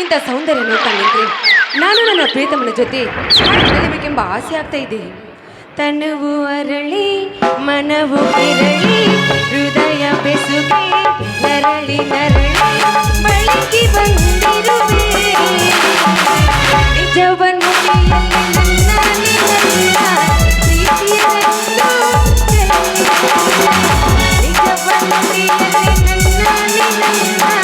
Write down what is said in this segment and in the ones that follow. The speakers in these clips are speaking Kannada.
ಇಂಥ ಸೌಂದರ್ಯ ನೋಡ್ತಾ ನಾನು ನನ್ನ ಪ್ರೀತಮನ ಜೊತೆ ಕಲಿಬೇಕೆಂಬ ಆಸೆ ಆಗ್ತಾ ಇದೆ. ತನುವು ಅರಳಿ, ಮನವು ಕೆರಳಿ, ಹೃದಯ ಬೆಸುಗೆ ನರಳಿ ನರಳಿ ಬಳಿಗೆ ಬಂದಿರುವೆ. ನಿಜವನ್ನು ನಿಜವನ್ನು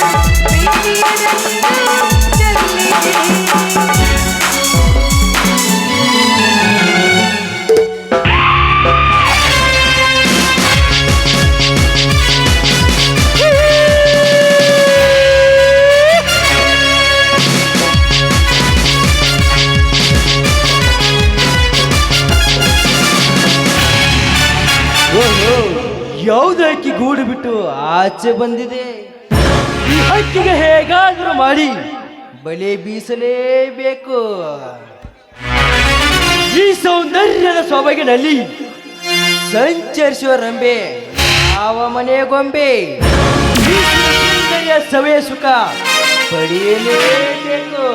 ಓಹೋ ಯಾವ್ದು ಹಕ್ಕಿ ಗೂಡು ಬಿಟ್ಟು ಆಚೆ ಬಂದಿದೆ. ಈ ಹಕ್ಕಿಗೆ ಹೇಗಾದರೂ ಮಾಡಿ ಬಲೆ ಬೀಸಲೇಬೇಕು. ಈ ಸೌಂದರ್ಯದ ಸೊಬಗಿನಲ್ಲಿ ಸಂಚರಿಸುವ ರಂಬೆ, ಯಾವ ಮನೆ ಗೊಂಬೆ? ಈ ಸೌಂದರ್ಯ ಸವೆಯ ಸುಖ ಪಡೆಯಲೇಬೇಕು.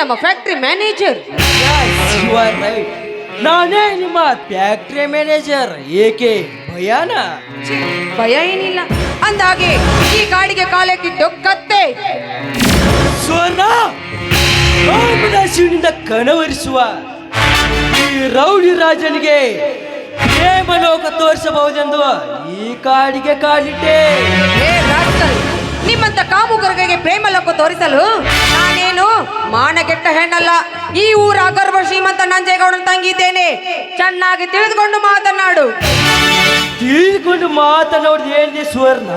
ನಮ್ಮ factory manager you are right. ನಾನೇ ನಿಮ್ಮ ಫ್ಯಾಕ್ಟ್ರಿ ಮ್ಯಾನೇಜರ್ ಏಕೆ ಭಯಾನ? ಭಯ ಏನಿಲ್ಲ. ಅಂದಾಗೆ ಈ ಕಾಡಿಗೆ ಕಾಲಕ್ಕೆ ಕತ್ತೆ. ಸ್ವರ್ಣ ಶಿವನಿಂದ ಕಣವರಿಸುವ ಈ ರೌಡಿ ರಾಜನಿಗೆ ಪ್ರೇಮ ಲೋಕ ತೋರಿಸಬಹುದೆಂದು ಈ ಕಾಡಿಗೆ ಕಾಲಿಟ್ಟೆ. ಏ ನಿಮ್ಮಂತ ಕಾಮುಕರಿಗೆ ಪ್ರೇಮ ಲೋಕ ತೋರಿಸಲು ನಾನೇನು ಮಾನಗೆಟ್ಟ ಹೆಣ್ಣಲ್ಲ. ಈ ಊರ ಅಗರ್ವ ಶ್ರೀಮಂತ ನಂಜೇಗೌಡನ ತಂಗಿದ್ದೇನೆ. ಚೆನ್ನಾಗಿ ತಿಳಿದುಕೊಂಡು ಮಾತನಾಡು. ತಿಳಿದುಕೊಂಡು ಮಾತನಾಡಿದ ಏನಿದೆ ಸುವರ್ಣ?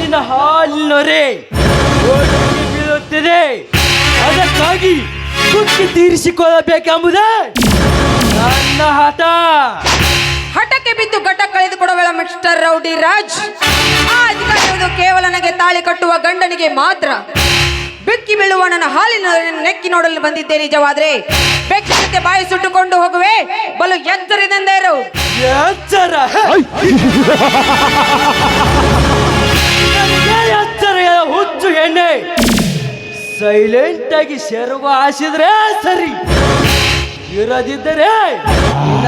ನಿನ್ನ ಹಾಲಿನೊರೆ ಬೀಳುತ್ತಿದೆ. ಅದಕ್ಕಾಗಿ ಕುಕ್ಕಿ ತೀರಿಸಿಕೊಳ್ಳಬೇಕೆಂಬುದೇ ನನ್ನ ಹಠ. ಬಿದ್ದು ಘಟ ಕಳೆದುಕೊಡುವಳ ಮಿಸ್ಟರ್ ರೌಡಿ ರಾಜ್. ಆ ಅಧಿಕಾರ ಕೇವಲ ನನಗೆ ತಾಳಿ ಕಟ್ಟುವ ಗಂಡನಿಗೆ ಮಾತ್ರ. ಬೆಕ್ಕಿ ಬೀಳುವ ನನ್ನ ಹಾಲಿನ ನೆಕ್ಕಿ ನೋಡಲು ಬಂದಿದ್ದೆ ನಿಜವಾದ್ರೆ. ಬೆಕ್ಕಿ ಜೊತೆ ಬಾಯಿ ಸುಟ್ಟುಕೊಂಡು ಹೋಗುವೆ. ಬಲು ಎಚ್ಚರದಿಂದ ಇರು. ಎಚ್ಚರ? ಹುಚ್ಚು ಎಣ್ಣೆ ಸೈಲೆಂಟ್ ಆಗಿ ಶರ್ವ ಹಾಸಿದ್ರೆ ಸರಿ. ಇರದಿದ್ದರೆ ನಿನ್ನ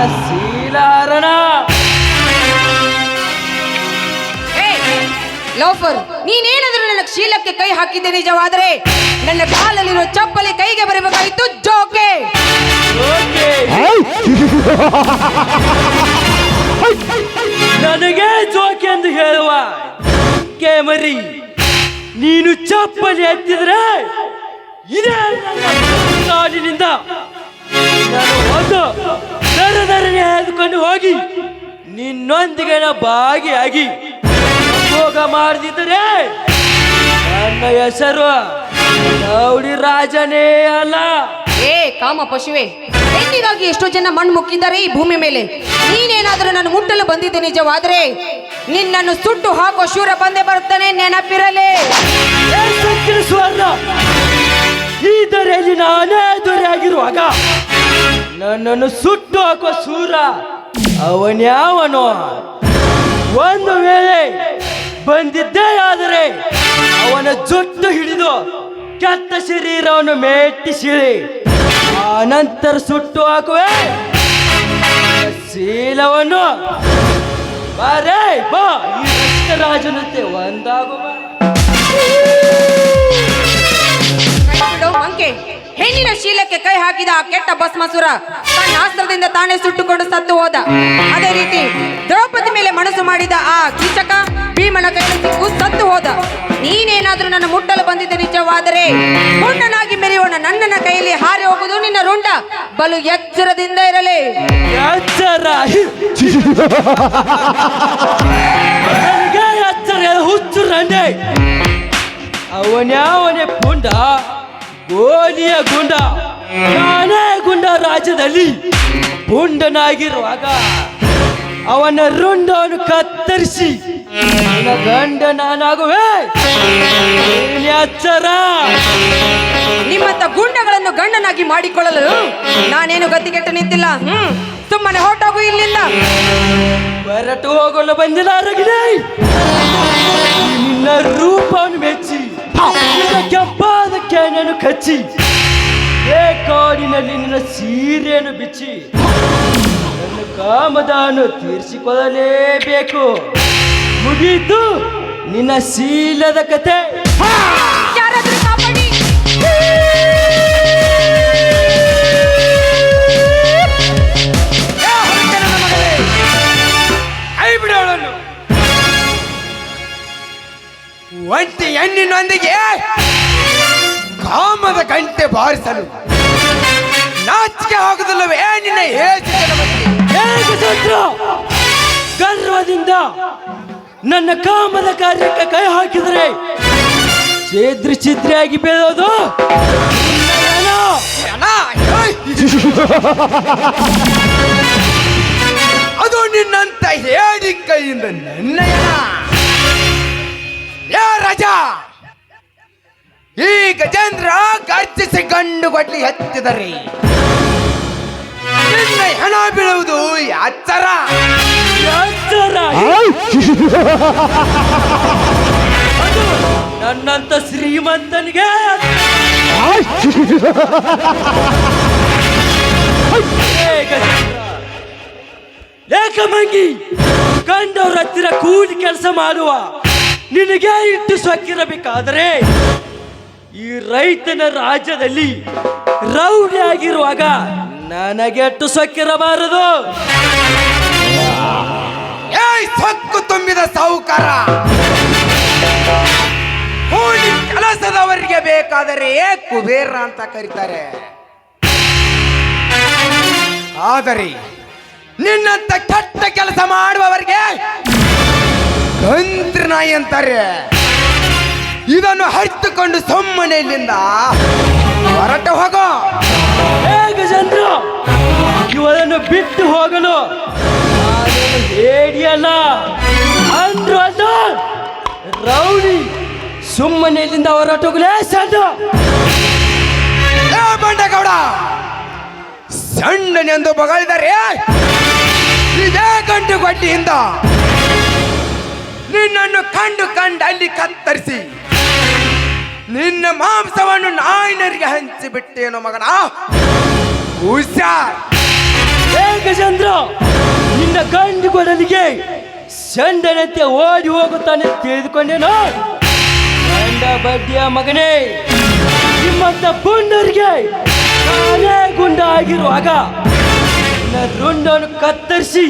ಲೋಫರ್ ನೀನೇನಾದ್ರೂ ನನ್ನ ಶೀಲಕ್ಕೆ ಕೈ ಹಾಕಿದ್ದೆ ನಿಜವಾದರೆ ನನ್ನ ಕಾಲಲ್ಲಿರೋ ಚಪ್ಪಲಿ ಕೈಗೆ ಬರಬೇಕಾಯಿತು ಜೋಕೆ ಓಕೆ. ನನಗೆ ಜೋಕೆ ಎಂದು ಹೇಳುವ ಕೇಮರಿ ನೀನು ಚಪ್ಪಲಿ ಎತ್ತಿದ್ರೆ ಇದೇ ಕಾಲಿನಿಂದ ನಾನು ಒಂದು ದರ ದರನೆ ಎದ್ಕೊಂಡು ಹೋಗಿ ನಿನ್ನೊಂದಿಗೆ ನಾ ಭಾಗಿಯಾಗಿ ಭೋಗ ಮಾಡಿದ್ರೆ ನನ್ನ ಹೆಸರು ಗೌಡಿ ರಾಜನೇ ಅಲ್ಲ. ಏ ಕಾಮ ಪಶುವೆ ಹೆಣ್ಣಿಗಾಗಿ ಎಷ್ಟೋ ಜನ ಮಣ್ಣು ಮುಕ್ಕಿದ್ದಾರೆ ಈ ಭೂಮಿ ಮೇಲೆ? ನೀನೇನಾದ್ರೂ ನಾನು ಮುಟ್ಟಲು ಬಂದಿದ್ದೆ ನಿಜವಾದ್ರೆ ನಿನ್ನನ್ನು ಸುಟ್ಟು ಹಾಕೋ ಶೂರ ಬಂದೇ ಬರುತ್ತಾನೆ ನೆನಪಿರಲಿ. ಸ್ವರ್ಣ ಈ ದೊರೆಯಲ್ಲಿ ನಾನೇ ದೊರೆಯಾಗಿರುವಾಗ ನನ್ನನ್ನು ಸುಟ್ಟು ಹಾಕೋ ಶೂರ ಅವನ್ಯಾವನು? ಒಂದು ವೇಳೆ ಬಂದಿದ್ದೇ ಆದರೆ ಅವನ ಜುಟ್ಟು ಹಿಡಿದು ಕೆತ್ತ ಶರೀರವನ್ನು ಮೆಟ್ಟಿಸಿಳಿ ಆನಂತರ ಸುಟ್ಟು ಹಾಕುವೆ. ಶೀಲವನ್ನು. ಬರೇ, ಬಾ. ಈ ರಾಜನಂತೆ ಒಂದಾಗುವ. ಹೆಣ್ಣಿನ ಶೀಲಕ್ಕೆ ಕೈ ಹಾಕಿದ ಆ ಕೆಟ್ಟ ಭಸ್ಮಾಸುರ ತನ್ನ ಅಸ್ತ್ರದಿಂದ ತಾನೇ ಸುಟ್ಟುಕೊಂಡು ಸತ್ತು ಹೋದ. ಅದೇ ರೀತಿ ದ್ರೌಪದಿ ಮೇಲೆ ಮನಸ್ಸು ಮಾಡಿದ ಆ ಕೀಚಕ ಭೀಮನ ಕೈಯಲ್ಲಿ ಸತ್ತು ಹೋದ. ನೀನೇನಾದ್ರೂ ನನ್ನ ಮುಟ್ಟಲು ಬಂದಿದ್ದ ನಿಜವಾದರೆ ಹುಣ್ಣನಾಗಿ ಮೆರೆಯೋಣ ನನ್ನನ ಕೈಯಲ್ಲಿ ಹಾರಿ ಹೋಗುದು ನಿನ್ನ ರುಂಡ. ಬಲು ಎಚ್ಚರದಿಂದ ಇರಲಿ. ಎಚ್ಚರ. ಹುಚ್ಚು ರಂಡೆ ಅವನ್ಯಾವನೇ ಪುಂಡ? ಗೋಲಿಯ ಗುಂಡ. ನಾನೇ ಗುಂಡ ರಾಜ್ಯದಲ್ಲಿ ಗುಂಡನಾಗಿರುವಾಗ ಅವನ ರುಂಡವನ್ನು ಕತ್ತರಿಸಿ ಗಂಡ ನಾನಾಗುವೆ. ಎಚ್ಚರ ನಿಮ್ಮತ್ತ ಗುಂಡಗಳನ್ನು ಗಂಡನಾಗಿ ಮಾಡಿಕೊಳ್ಳಲು ನಾನೇನು ಗತಿಗೆಟ್ಟು ನಿಂತಿಲ್ಲ. ಹ್ಮ್ ಸುಮ್ಮನೆ ಹೊರಟೋಗು ಇಲ್ಲಿಂದ. ಹೊರಟು ಹೋಗಲು ಬಂದಿಲ್ಲ ನಿನ್ನ ರೂಪವನ್ನು ಮೆಚ್ಚಿ ಕೆಂಪಾದ ಕ್ಯಾನನ್ನು ಕಚ್ಚಿ, ಏ ಕಾಡಿನಲ್ಲಿ ನಿನ್ನ ಸೀರೆಯನ್ನು ಬಿಚ್ಚಿ, ನನ್ನ ಕಾಮದಾನು ತೀರಿಸಿಕೊಳ್ಳಲೇಬೇಕು ಮುಗೀತು ನಿನ್ನ ಶೀಲದ ಕತೆ. ಒಂಟಿ ಹೆಣ್ಣಿನೊಂದಿಗೆ ಕಾಮದ ಗಂಟೆ ಬಾರಿಸಲು ನಾಚಿಕೆ ಆಗುದಿಲ್ಲವೇ ನಿನ್ನ ಏಕಸಂತ್ರ ಗರ್ವದಿಂದ ನನ್ನ ಕಾಮದ ಕಾರ್ಯಕ್ಕೆ ಕೈ ಹಾಕಿದರೆ ಚೇದ್ರಿ ಚಿದ್ರಿಯಾಗಿ. ಅಣ್ಣ, ಏಯ್! ಅದು ನಿನ್ನಂತ ಹೇಳಿ ಕೈಯಿಂದ ನನ್ನ ರಾಜ! ಈ ಗಜೇಂದ್ರ ಗರ್ಜಿಸಿ ಗಂಡು ಕೊಡ್ಲಿ ಹತ್ತಿದರಿ ಹೆಣ ಬೀಳುವುದು ಎತ್ತರ. ಅದು ನನ್ನಂತ ಶ್ರೀಮಂತನಿಗೆ ಏಕಮಂಗಿ ಕಂಡವ್ರ ಹತ್ತಿರ ಕೂಲಿ ಕೆಲಸ ಮಾಡುವ ನಿನಗೆ ಇಟ್ಟು ಸೊಕ್ಕಿರಬೇಕಾದರೆ ಈ ರೈತನ ರಾಜ್ಯದಲ್ಲಿ ರೌಡಿ ಆಗಿರುವಾಗ ನನಗೆಟ್ಟು ಸೊಕ್ಕಿರಬಾರದು ಏಯ್, ಸೊಕ್ಕು ತುಂಬಿದ ಸಾಹುಕಾರ. ಕೂಲಿ ಕೆಲಸದವರಿಗೆ ಬೇಕಾದರೆ ಕುಬೇರ ಅಂತ ಕರೀತಾರೆ. ಆದರೆ ನಿನ್ನಂತ ಕೆಟ್ಟ ಕೆಲಸ ಮಾಡುವವರಿಗೆ ನಾಯಿ ಅಂತಾರೆ. ಇದನ್ನು ಹರಿತುಕೊಂಡು ಸುಮ್ಮನೆ ಇಲ್ಲಿಂದ ಹೊರಟ ಹೋಗೋ. ಗಜೇಂದ್ರ ಇವರನ್ನು ಬಿಟ್ಟು ಹೋಗಲು ಹೇಳಿಯಲ್ಲ ಅಂದ್ರು ಅಲ್ಲ ರೌಡಿ ಸುಮ್ಮನೆ ಇಲ್ಲಿಂದ ಹೊರಟೋಗಲೇ ಏ ಬಂಡಗೌಡ ಸಣ್ಣನೆಂದು ಬಗಳಿದರೆ ಇದೇ ಗಂಟು ಗಡ್ಡಿಯಿಂದ ನಿನ್ನನ್ನು ಕಂಡು ಕಂಡು ಅಲ್ಲಿ ಕತ್ತರಿಸಿ. ನಿನ್ನ ಮಾಂಸವನ್ನು ನಾಯಿನರಿಗೆ ಹಂಚಿಬಿಟ್ಟೇನು ಮಗನ. ಹುಷಾರ್. ನಿನ್ನ ಗಂಡು ಕೊಡಲಿಗೆ ಸಂಡನಂತೆ ಓಡಿ ಹೋಗುತ್ತಾನೆ ತಿಳಿದುಕೊಂಡೇನು ಗಂಡ ಬಡ್ಡಿಯ ಮಗನೇ, ನಿಮ್ಮಂತ ಪುಂಡರಿಗೆ ತಾನೇ ಗುಂಡ ಆಗಿರುವಾಗ ನಿನ್ನ ರುಂಡನ್ನು ಕತ್ತರಿಸಿ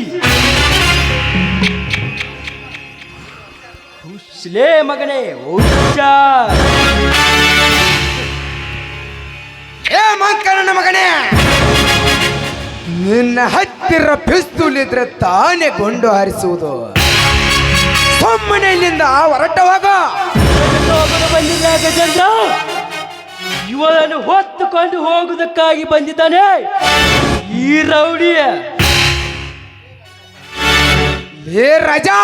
ಹುಸ್ಲೇ ಮಗನೇ ಹುಚ್ಚ ಏ ಮಂಕನ ಮಗನೇ ನಿನ್ನ ಹತ್ತಿರ ಪಿಸ್ತೂಲ್ ಇದ್ರೆ ತಾನೇ ಗೊಂಡು ಹಾರಿಸುವುದು. ಸುಮ್ಮನೆ ಇಲ್ಲಿಂದ ಹೊರಟವಾಗ ಬಂದಿಲ್ಲ ಗಜೇಂದ್ರ ಇವರನ್ನು ಹೊತ್ತುಕೊಂಡು ಹೋಗುವುದಕ್ಕಾಗಿ ಬಂದಿದ್ದಾನೆ. ಈ ರೌಡಿಯ. ಏ ರಜಾ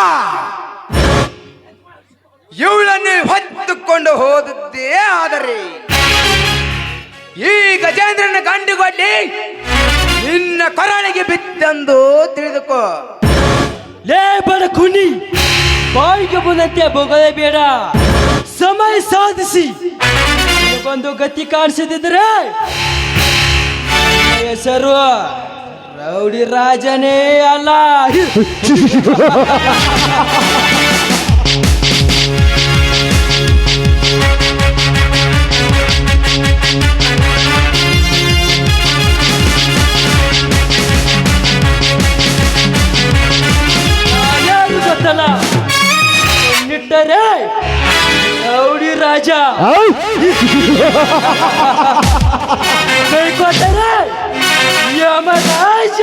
ಇವಳನ್ನು ಹೊತ್ತುಕೊಂಡು ಹೋದದ್ದೇ ಆದರೆ ಈ ಗಜೇಂದ್ರನ ಕಂಡುಕೊಳ್ಳಿ ನಿನ್ನ ಕೊರಳಿಗೆ ಬಿತ್ತೆಂದು ತಿಳಿದುಕೋ. ಲೇ ಬಡ ಕುನಿ ಬಾಯಿಗೆ ಬಂದಂತೆ ಬೋಗದೆ ಬೇಡ. ಸಮಯ ಸಾಧಿಸಿ. ಒಂದು ಗತಿ ಕಾಣಿಸದಿದ್ರೆ ಹೆಸರು ರೌಡಿ ರಾಜನೇ ಅಲ್ಲ. ಗೊತ್ತಲ್ಲ ನಿಟ್ಟರೆ ರೌಡಿ ರಾಜ. ಕೈಕೊಟ್ಟರೆ ಯಮರಾಜ.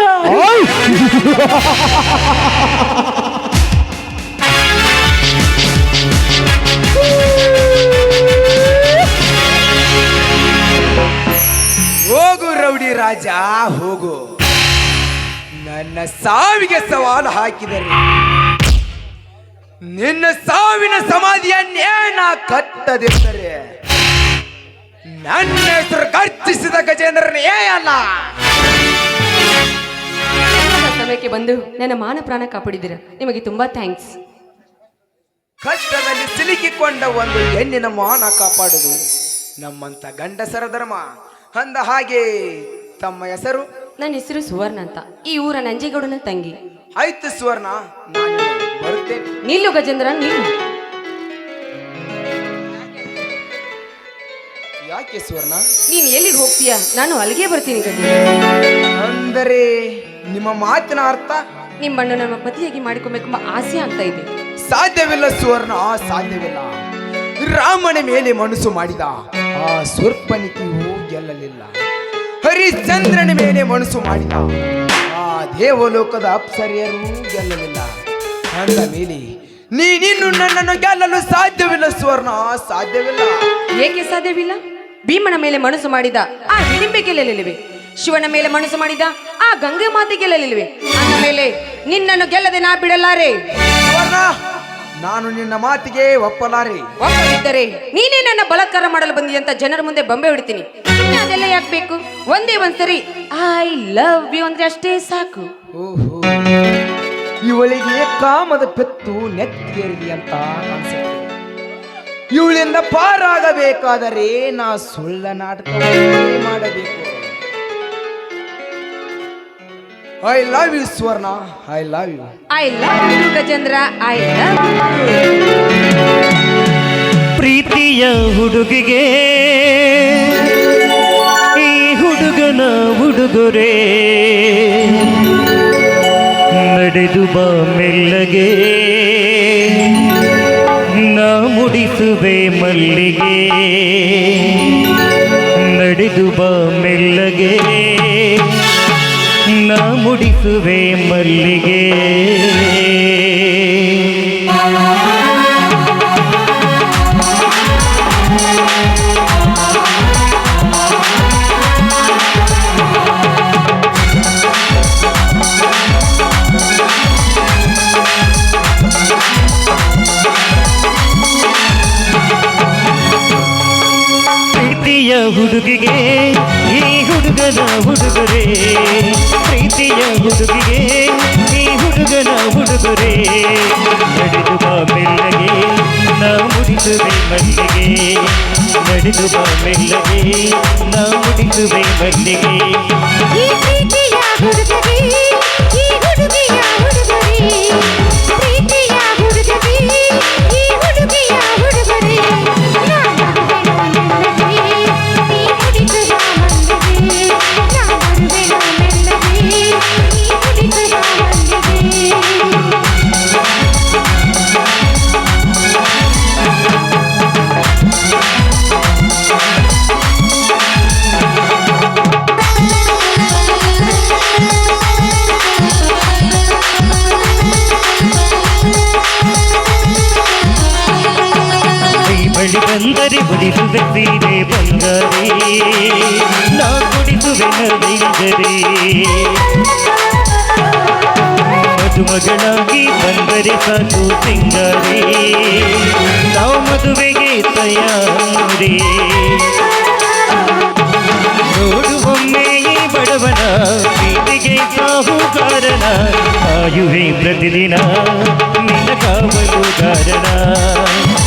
ಹೋಗು ರೌಡಿ ರಾಜ ಹೋಗು. ನನ್ನ ಸಾವಿಗೆ ಸವಾಲು ಹಾಕಿದರೆ ನಿನ್ನ ಸಾವಿನ ಸಮಾಧಿಯನ್ನೇ ನಾ ಕಟ್ಟದಿದ್ದರೆ ನನ್ನ ಹೆಸರು ಖರ್ಚಿಸಿದ ಗಜೇಂದ್ರನೇ ಅಲ್ಲ. ಸಮಯಕ್ಕೆ ಬಂದು ನನ್ನ ಮಾನ ಪ್ರಾಣ ಕಾಪಾಡಿದಿರ ನಿಮಗೆ ತುಂಬಾ ಥ್ಯಾಂಕ್ಸ್ ಕಷ್ಟದಲ್ಲಿ ಸಿಲುಕಿಕೊಂಡ ಒಂದು ಹೆಣ್ಣಿನ ಮಾನ ಕಾಪಾಡುದು ನಮ್ಮಂತ ಗಂಡಸರ ಧರ್ಮ. ಅಂದ ಹಾಗೆ ತಮ್ಮ ಹೆಸರು? ನನ್ನ ಹೆಸರು ಸುವರ್ಣ ಅಂತ. ಈ ಊರ ನಂಜೇಗೌಡನ ತಂಗಿ. ಆಯ್ತು ಸುವರ್ಣ ನಾನು ನಿಲ್ಲು ಗಜೇಂದ್ರ ನಿಲ್ಲು. ಯಾಕೆ ಸುವರ್ಣ? ನೀನ್ ಎಲ್ಲಿಗೆ ಹೋಗ್ತೀಯ? ನಾನು ಅಲ್ಲಿಗೆ ಬರ್ತೀನಿ ಗಜೇಂದ್ರ. ಅಂದರೆ ನಿಮ್ಮ ಮಾತಿನ ಅರ್ಥ? ನಿಮ್ಮನ್ನು ನಮ್ಮ ಪತಿಯಾಗಿ ಮಾಡಿಕೊಬೇಕೆಂಬ ಆಸೆ ಅಂತ ಇದೆ. ಸಾಧ್ಯವಿಲ್ಲ ಸುವರ್ಣ ಸಾಧ್ಯವಿಲ್ಲ. ರಾಮನ ಮೇಲೆ ಮನಸ್ಸು ಮಾಡಿದ ಆ ಸ್ವರ್ಪನಿಕೆಯು ಗೆಲ್ಲಲಿಲ್ಲ. ಹರಿಶ್ಚಂದ್ರನ ಮೇಲೆ ಮನಸ್ಸು ಮಾಡಿದ ಆ ದೇವಲೋಕದ ಅಪ್ಸರಿಯರು ಗೆಲ್ಲಲಿಲ್ಲ. ಅಂದ ಮೇಲೆ ನೀನಿನ್ನು ನನ್ನನ್ನು ಗೆಲ್ಲಲು ಸಾಧ್ಯವಿಲ್ಲ ಸುವರ್ಣ ಸಾಧ್ಯವಿಲ್ಲ. ಏಕೆ ಸಾಧ್ಯವಿಲ್ಲ? ಭೀಮನ ಮೇಲೆ ಮನಸ್ಸು ಮಾಡಿದ ಆ ಹಿಡಿಂಬೆ ಗೆಲ್ಲಲಿಲ್ಲವೆ? ಶಿವನ ಮೇಲೆ ಮನಸ್ಸು ಮಾಡಿದ ಆ ಗಂಗೆ ಮಾತೆ ಗೆಲ್ಲಲಿಲ್ಲವೆ? ಅಂದ ಮೇಲೆ ನಿನ್ನನ್ನು ಗೆಲ್ಲದೆ ನಾ ಬಿಡಲಾರೆ. ಸುವರ್ಣ ನಾನು ನಿನ್ನ ಮಾತಿಗೆ ಒಪ್ಪಲಾರೆ. ಒಪ್ಪದಿದ್ದರೆ ನೀನೇ ನನ್ನ ಬಲಾತ್ಕಾರ ಮಾಡಲು ಬಂದಿ ಅಂತ ಜನರ ಮುಂದೆ ಬೊಂಬೆ ಹೊಡಿತೀನಿ. ಅದೆಲ್ಲ ಯಾಕೆ ಬೇಕು? ಒಂದೇ ಒಂದ್ಸರಿ ಐ ಲವ್ ಯು ಅಂದ್ರೆ ಅಷ್ಟೇ ಸಾಕು. ಓಹೋ. ಇವಳಿಗೆ ಕಾಮದ ಪೆತ್ತು ನೆತ್ತಿಗೇರಿದೆ ಅಂತ ಕಾಣಿಸುತ್ತೆ ಇವಳಿಂದ ಪಾರಾಗಬೇಕಾದರೆ ನಾ ಸುಳ್ಳ ನಾಟಕ ಮಾಡಬೇಕು. I love you Swarna I love you I love you Gajendra I love ಪ್ರೀತಿಯ ಹುಡುಗಿಗೆ ಈ ಹುಡುಗನ ಉಡುಗೊರೆ. ನಡೆದು ಬಾ ಮೆಲ್ಲಗೆ. ನಾ ಮುಡಿಸುವೆ ಮಲ್ಲಿಗೆ. ನಡೆದು ಬಾ ಮೆಲ್ಲಗೆ. ನಾ ಮುಡಿಸುವೆ ಮಲ್ಲಿಗೆ. ಹುಡುಗಿಗೆ, ಈ ಹುಡುಗನ ಹುಡುಗರೆ. ಪ್ರೀತಿಯ ಹುಡುಗಿಗೆ, ಈ ಹುಡುಗನ ಹುಡುಗರೆ. ನಡೆದು ಬಾ ಮೆಲ್ಲಗೆ, ನಾ ಮುಡಿಸುವೆ ಮಲ್ಲಿಗೆ. ನಡೆದು ಬಾ ಮೆಲ್ಲಗೆ, ನಾ ಮುಡಿಸುವೆ ಮಲ್ಲಿಗೆ. ಹುಡುಗರಿ. ಬಳಿ ಬಂದರೆ ಬಡಿಸುವೆ ಸೀರೆ ಬಂದರೆ. ನಾ ಕುಡಿಸುವೆ ನರದಿಂದರೆ ಮದುಮಗಳಾಗಿ ಬಂದರೆ ಸಾಕು ತಿಂಗರೆ ನಾವು ಮದುವೆಗೆ ತಯಾರಿ ನೋಡುವೊಮ್ಮೆ ಬಡವನ ಪ್ರೀತಿಗೆ ಸಾಹುಕಾರನ ಆಯುವೆ ಪ್ರತಿದಿನ ನಿನ್ನ ಕಾವಲುಗಾರನ